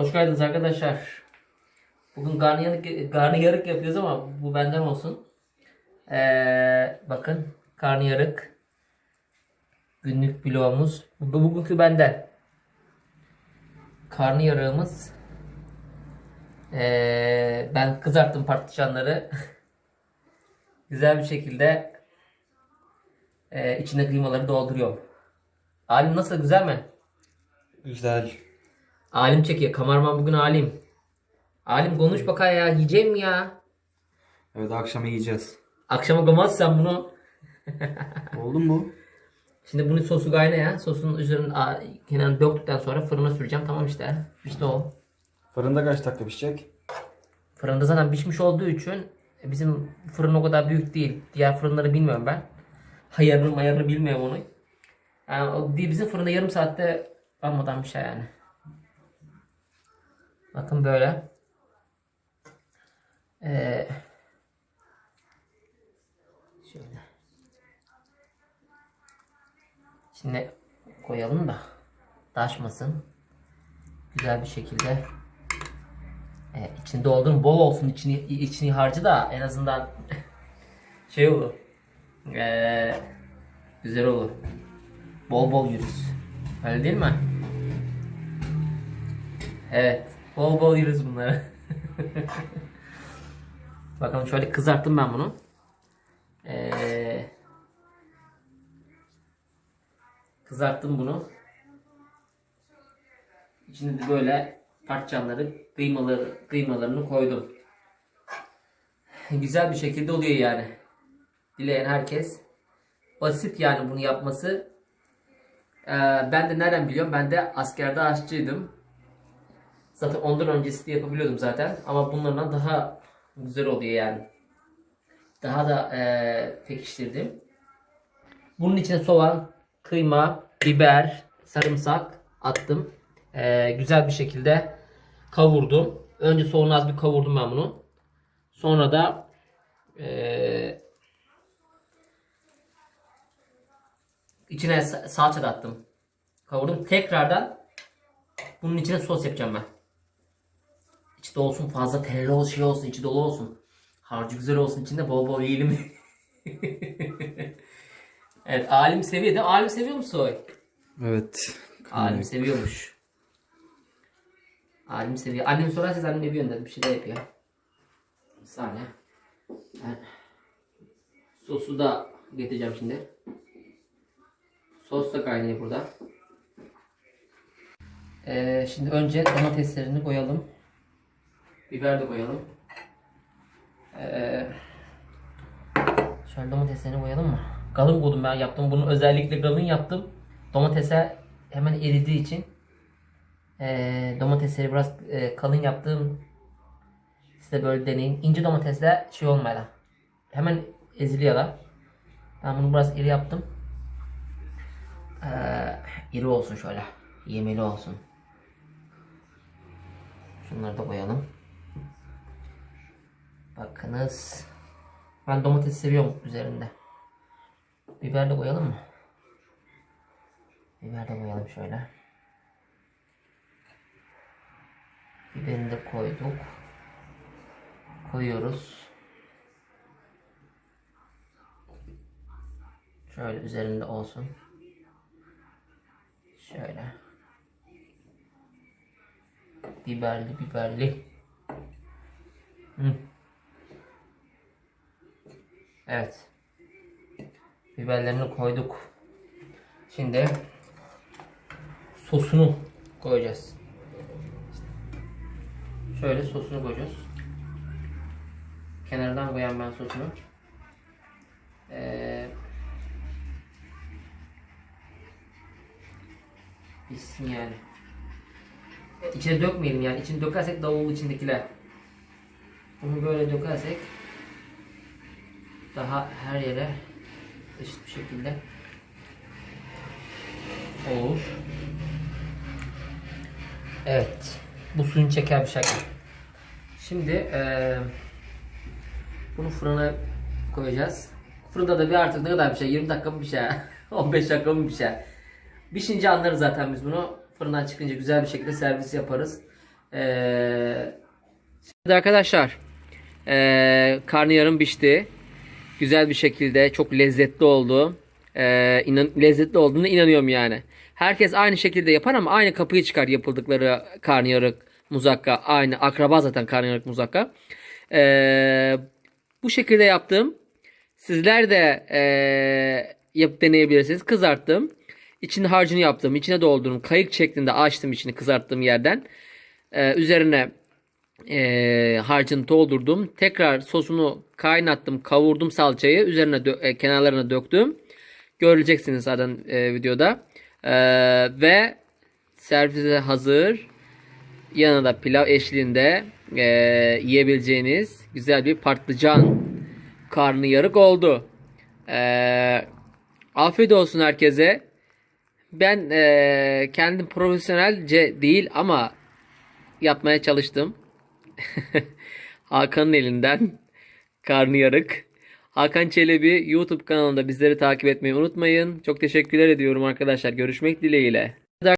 Hoş geldiniz arkadaşlar. Bugün karnıyarık, yapıyoruz ama bu benden olsun. Ee, bakın karnıyarık. Günlük vlogumuz. Bu bugünkü benden. Karnıyarığımız. Ee, ben kızarttım patlıcanları. Güzel bir şekilde e, içine kıymaları dolduruyorum. Alim nasıl güzel mi? Güzel. Alim çekiyor. Kameraman bugün Alim. Alim konuş bakayım ya. Yiyeceğim ya? Evet akşam yiyeceğiz. Akşama gömezsen bunu. Oldu mu? Şimdi bunun sosu kayna ya. Sosun üzerine a, kenarını döktükten sonra fırına süreceğim. Tamam işte. İşte o. Fırında kaç dakika pişecek? Fırında zaten pişmiş olduğu için e, bizim fırın o kadar büyük değil. Diğer fırınları bilmiyorum ben. Hayarını mayarını bilmiyorum onu. Yani bizim fırında yarım saatte almadan bir şey yani. Bakın böyle. Ee, şöyle. Şimdi koyalım da taşmasın. Güzel bir şekilde e, içini doldurun bol olsun içini içini harcı da en azından şey olur. E, güzel olur. Bol bol yürüz. Öyle değil mi? Evet. Bol bol yürüz bunları. Bakalım şöyle kızarttım ben bunu. Ee, kızarttım bunu. İçine de böyle patlıcanları, kıymaları, kıymalarını koydum. Güzel bir şekilde oluyor yani. Dileyen herkes. Basit yani bunu yapması. Ee, ben de nereden biliyorum? Ben de askerde aşçıydım. Zaten ondan öncesi de yapabiliyordum zaten. Ama bunlardan daha güzel oluyor yani. Daha da e, pekiştirdim. Bunun içine soğan, kıyma, biber, sarımsak attım. E, güzel bir şekilde kavurdum. Önce soğanı az bir kavurdum ben bunu. Sonra da e, içine sa- salça da attım. Kavurdum. Tekrardan bunun içine sos yapacağım ben. De olsun fazla tereli olsun şey olsun içi dolu olsun. Harcı güzel olsun içinde bol bol yiyelim. evet alim seviyor değil mi? Alim seviyor musun Soy? Evet. Alim seviyormuş. Alim seviyor. Annem sorarsa annem yapıyor dedim. Bir şey de yapıyor. Bir saniye. Ben sosu da getireceğim şimdi. Sos da kaynıyor burada. Ee, şimdi önce domateslerini koyalım. Biber de koyalım. Ee, şöyle domateslerini koyalım mı? Kalın koydum ben yaptım. Bunu özellikle kalın yaptım. Domatese hemen eridiği için ee, domatesleri biraz e, kalın yaptım. Size böyle deneyin. İnce domatesle şey olmadan. Hemen eziliyorlar. Ben bunu biraz iri yaptım. Ee, iri olsun şöyle. Yemeli olsun. Şunları da koyalım. Bakınız. Ben domates seviyorum üzerinde. Biber de koyalım mı? Biber de koyalım şöyle. Biberini de koyduk. Koyuyoruz. Şöyle üzerinde olsun. Şöyle. Biberli biberli. Hı. Evet. Biberlerini koyduk. Şimdi sosunu koyacağız. Şöyle sosunu koyacağız. Kenardan koyan ben sosunu. Ee, yani. İçine dökmeyelim yani. İçine dökersek davul içindekiler. Bunu böyle dökersek daha her yere eşit bir şekilde olur. Evet. Bu suyunu çeker bir şekilde. Şimdi eee bunu fırına koyacağız. Fırında da bir artık ne kadar bir şey? 20 dakika mı bir şey? 15 dakika mı bir şey? Pişince anlarız zaten biz bunu. Fırından çıkınca güzel bir şekilde servis yaparız. Ee, şimdi arkadaşlar ee, karnıyarım pişti. Güzel bir şekilde çok lezzetli oldu. Ee, inan, lezzetli olduğunu inanıyorum yani. Herkes aynı şekilde yapar ama aynı kapıyı çıkar yapıldıkları karnıyarık, muzakka. Aynı akraba zaten karnıyarık, muzakka. Ee, bu şekilde yaptım. Sizler de eee yapıp deneyebilirsiniz. Kızarttım. İçinde harcını yaptım. içine doldurdum. Kayık şeklinde açtım içini kızarttığım yerden. Eee, üzerine eee, harcını doldurdum. Tekrar sosunu kaynattım. Kavurdum salçayı. Üzerine e, kenarlarına döktüm. Göreceksiniz zaten e, videoda. Eee, ve servise hazır. Yanında pilav eşliğinde eee, yiyebileceğiniz güzel bir patlıcan karnı yarık oldu. Eee, afiyet olsun herkese. Ben eee, kendim profesyonelce değil ama yapmaya çalıştım. Hakan'ın elinden karnı yarık. Hakan Çelebi YouTube kanalında bizleri takip etmeyi unutmayın. Çok teşekkürler ediyorum arkadaşlar. Görüşmek dileğiyle.